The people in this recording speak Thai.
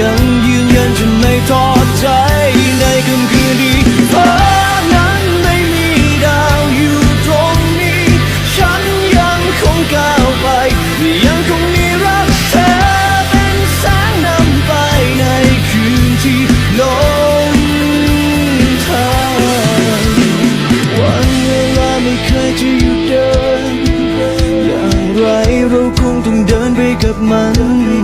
ยังยืนยันฉันไม่ท้อใจในค่ำคืนนี้พราะนั้นไม่มีดาวอยู่ตรงนี้ ฉันยังคงก้าวไป ยังคงมีรักเธอเป็นแสงนำไปในคืนที่ลงทางวันเวลาไม่เคยจะหยุดเดิน อย่างไรเราคงต้องเดินไปกับมัน